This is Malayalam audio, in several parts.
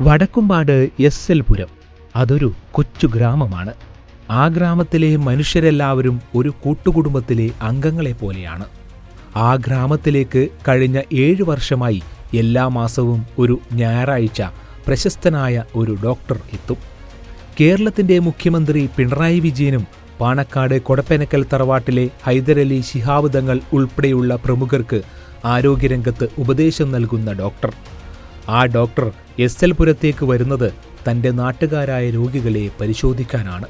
വടക്കുംപാട് എസ് എൽ പുരം അതൊരു കൊച്ചു ഗ്രാമമാണ്. ആ ഗ്രാമത്തിലെ മനുഷ്യരെല്ലാവരും ഒരു കൂട്ടുകുടുംബത്തിലെ അംഗങ്ങളെ പോലെയാണ്. ആ ഗ്രാമത്തിലേക്ക് കഴിഞ്ഞ ഏഴു വർഷമായി എല്ലാ മാസവും ഒരു ഞായറാഴ്ച പ്രശസ്തനായ ഒരു ഡോക്ടർ എത്തും. കേരളത്തിന്റെ മുഖ്യമന്ത്രി പിണറായി വിജയനും പാണക്കാട് കൊടപ്പനക്കൽ തറവാട്ടിലെ ഹൈദരലി ശിഹാബ് തങ്ങൾ ഉൾപ്പെടെയുള്ള പ്രമുഖർക്ക് ആരോഗ്യരംഗത്ത് ഉപദേശം നൽകുന്ന ഡോക്ടർ. ആ ഡോക്ടർ എസ് എൽ പുരത്തേക്ക് വരുന്നത് തന്റെ നാട്ടുകാരായ രോഗികളെ പരിശോധിക്കാനാണ്.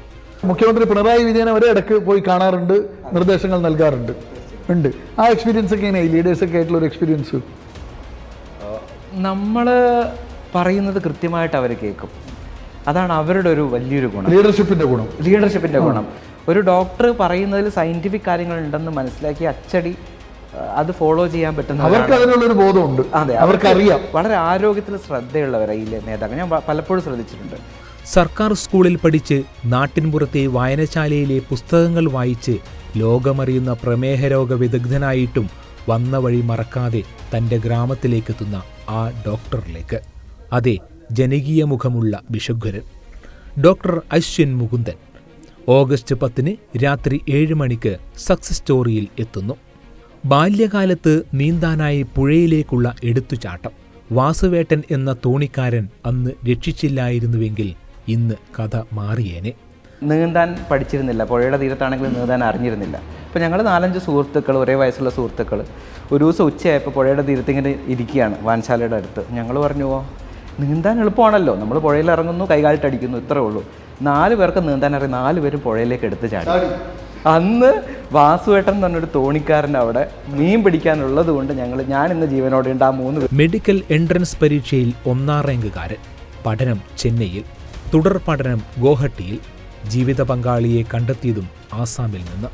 മുഖ്യമന്ത്രി പിണറായി വിജയൻ അവരെ ഇടയ്ക്ക് പോയി കാണാറുണ്ട് നിർദ്ദേശങ്ങൾ നൽകാറുണ്ട്. ഉണ്ട്. ആ എക്സ്പീരിയൻസ് ഒക്കെ എങ്ങനെയായി? ലീഡേഴ്സ് ഒക്കെ ആയിട്ടുള്ള ഒരു എക്സ്പീരിയൻസ് നമ്മൾ പറയുന്നത് കൃത്യമായിട്ട് അവർ കേൾക്കും. അതാണ് അവരുടെ ഒരു വലിയൊരു ഗുണം. ലീഡർഷിപ്പിന്റെ ഗുണം. ലീഡർഷിപ്പിന്റെ ഗുണം. ഒരു ഡോക്ടർ പറയുന്നതിൽ സയന്റിഫിക് കാര്യങ്ങൾ ഉണ്ടെന്ന് മനസ്സിലാക്കി അച്ചടി അത് ഫോളോ ചെയ്യാൻ പറ്റുന്ന അവർക്ക് അതിനുള്ളൊരു ബോധമുണ്ട്. അതെ അവർക്കറിയാം. വളരെ ആരോഗ്യത്തിൽ ശ്രദ്ധയുള്ളവരായി ഈ നേതാക്കൾ. ഞാൻ പലപ്പോഴും ശ്രദ്ധിച്ചിട്ടുണ്ട്. സർക്കാർ സ്കൂളിൽ പഠിച്ച് നാട്ടിൻപുറത്തെ വായനശാലയിലെ പുസ്തകങ്ങൾ വായിച്ച് ലോകമറിയുന്ന പ്രമേഹരോഗ വിദഗ്ധനായിട്ടും വന്ന വഴി മറക്കാതെ തന്റെ ഗ്രാമത്തിലേക്കെത്തുന്ന ആ ഡോക്ടറിലേക്ക്. അതെ ജനകീയ മുഖമുള്ള ബിഷഗ്വരൻ ഡോക്ടർ അശ്വിൻ മുകുന്ദൻ. ഓഗസ്റ്റ് പത്തിന് രാത്രി ഏഴ് മണിക്ക് സക്സസ് സ്റ്റോറിയിൽ എത്തുന്നു. ബാല്യകാലത്ത് നീന്താനായി പുഴയിലേക്കുള്ള എടുത്തുചാട്ടം. വാസുവേട്ടൻ എന്ന തോണിക്കാരൻ അന്ന് രക്ഷിച്ചില്ലായിരുന്നുവെങ്കിൽ ഇന്ന് കഥ മാറിയേനെ. നീന്താൻ പഠിച്ചിരുന്നില്ല. പുഴയുടെ തീരത്താണെങ്കിലും നീന്താൻ അറിഞ്ഞിരുന്നില്ല. അപ്പോൾ ഞങ്ങൾ നാലഞ്ച് സുഹൃത്തുക്കൾ ഒരേ വയസ്സുള്ള സുഹൃത്തുക്കൾ ഒരു ദിവസം ഉച്ചയായപ്പോൾ പുഴയുടെ തീരത്ത് ഇങ്ങനെ ഇരിക്കുകയാണ് വാൻശാലയുടെ അടുത്ത്. ഞങ്ങൾ പറഞ്ഞു "ഓ, നീന്താൻ എളുപ്പമാണല്ലോ. നമ്മൾ പുഴയിൽ ഇറങ്ങുന്നു കൈകാലിട്ടടിക്കുന്നു ഇത്രേ ഉള്ളൂ. നാല് പേർക്ക് നീന്താൻ അറിയാം. നാല് പേരും പുഴയിലേക്ക് എടുത്ത് ചാടി. അന്ന് വാസുവേട്ടൻ എന്നൊരു തോണിക്കാരൻ അവിടെ മീൻ പിടിക്കാനുള്ളത് കൊണ്ട് ഞങ്ങൾ ഞാൻ ഇന്ന് ജീവനോടെ ഉണ്ട് ആ മൂന്ന് മെഡിക്കൽ എൻട്രൻസ് പരീക്ഷയിൽ ഒന്നാം റാങ്കുകാരൻ. പഠനം ചെന്നൈയിൽ തുടർ പഠനം ഗോഹട്ടിയിൽ ജീവിത പങ്കാളിയെ കണ്ടെത്തിയതും ആസാമിൽ നിന്ന്.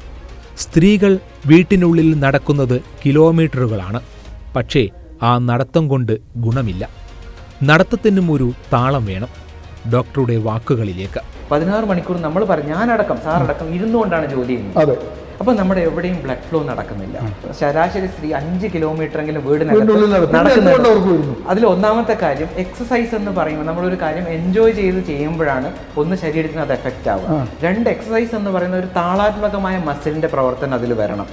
സ്ത്രീകൾ വീട്ടിനുള്ളിൽ നടക്കുന്നത് കിലോമീറ്ററുകളാണ്. പക്ഷേ ആ നടത്തം കൊണ്ട് ഗുണമില്ല. നടത്തത്തിനും ഒരു താളം വേണം. ഡോക്ടറുടെ വാക്കുകളിലേക്ക്. പതിനാറ് മണിക്കൂർ നമ്മൾ പറഞ്ഞു ഞാനടക്കം സാറടക്കം ഇരുന്നുകൊണ്ടാണ് ജോലി ചെയ്യുന്നത്. അതെ. അപ്പൊ നമ്മുടെ എവിടെയും ബ്ലഡ് ഫ്ലോ നടക്കുന്നില്ല. ശരാശരി സ്ത്രീ അഞ്ച് കിലോമീറ്റർ എങ്കിലും നടക്കും. വീടിനകത്ത്? അതിൽ ഒന്നാമത്തെ കാര്യം എക്സസൈസ് എന്ന് പറയുമ്പോൾ നമ്മളൊരു കാര്യം എൻജോയ് ചെയ്ത് ചെയ്യുമ്പോഴാണ് ഒന്ന് ശരീരത്തിന് അത് എഫക്റ്റ് ആവുക. രണ്ട് എക്സസൈസ് എന്ന് പറയുന്ന ഒരു താളാത്മകമായ മസിലിന്റെ പ്രവർത്തനം അതിൽ വരണം.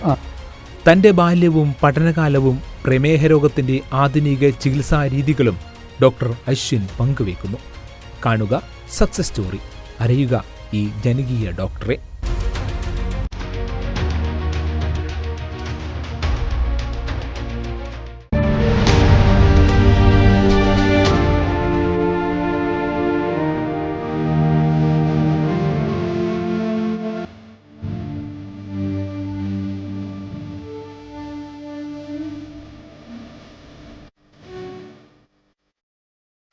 തന്റെ ബാല്യവും പഠനകാലവും പ്രമേഹ രോഗത്തിന്റെ ആധുനിക ചികിത്സാ രീതികളും ഡോക്ടർ അശ്വിൻ പങ്കുവെക്കുന്നു കാണുക സക്സസ് സ്റ്റോറി അറിയുക ഈ ജനകീയ ഡോക്ടറെ.